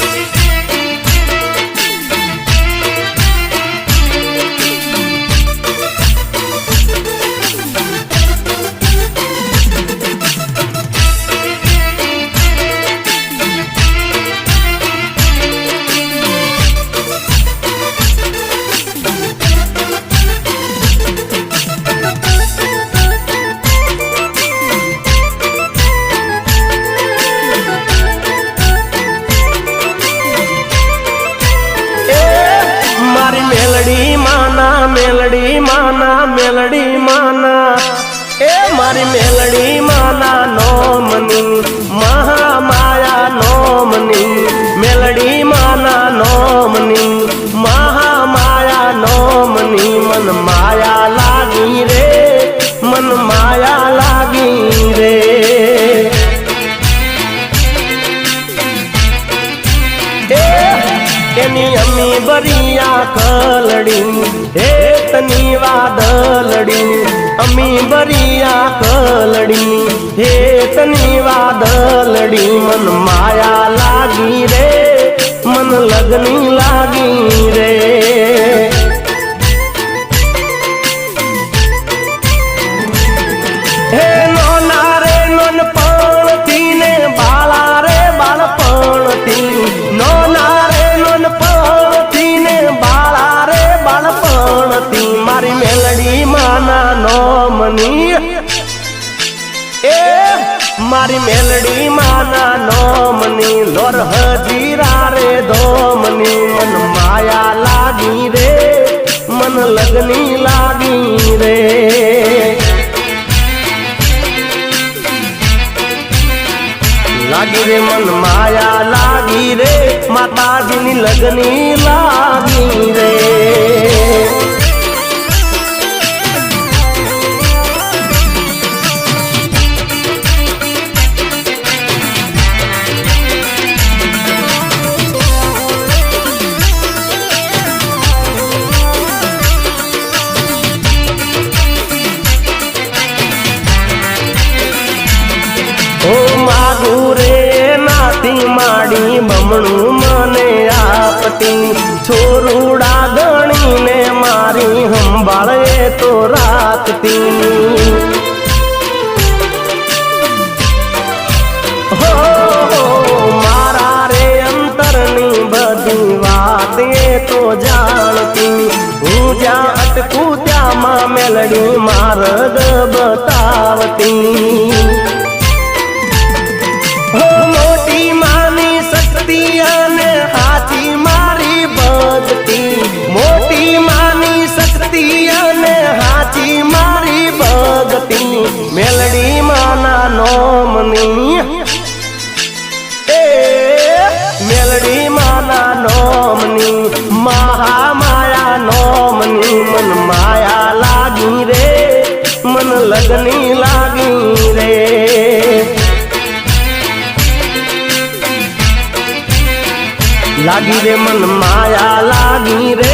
એ મેલડી માના મેલડી માના મેલડી માના. એ મારી મેલડી માના નોમની બરિયા કલડી, હેતની વાદલડી અમી બરિયા કલડી, હેતની વાદલડી મન માયા લાગી રે, મન લગની લાગી રે. મારી મેલડી માના નોમની લોર હજીરા રે, ધોમની મન માયા લાગી રે, મન લગની લાગી રે. લાગી રે મન માયા લાગી રે, માતાજીની લગની બમણું મને આપતી. છોરુડા ગણીને મારી સંભાળે તો રાખતી હો મારા રે અંતરની બધી વાત તો જાણતી. હું જ્યાં અટકું ત્યાં માં મેલડી માર્ગ બતાવતી. લાગી રે મન માયા લાગી રે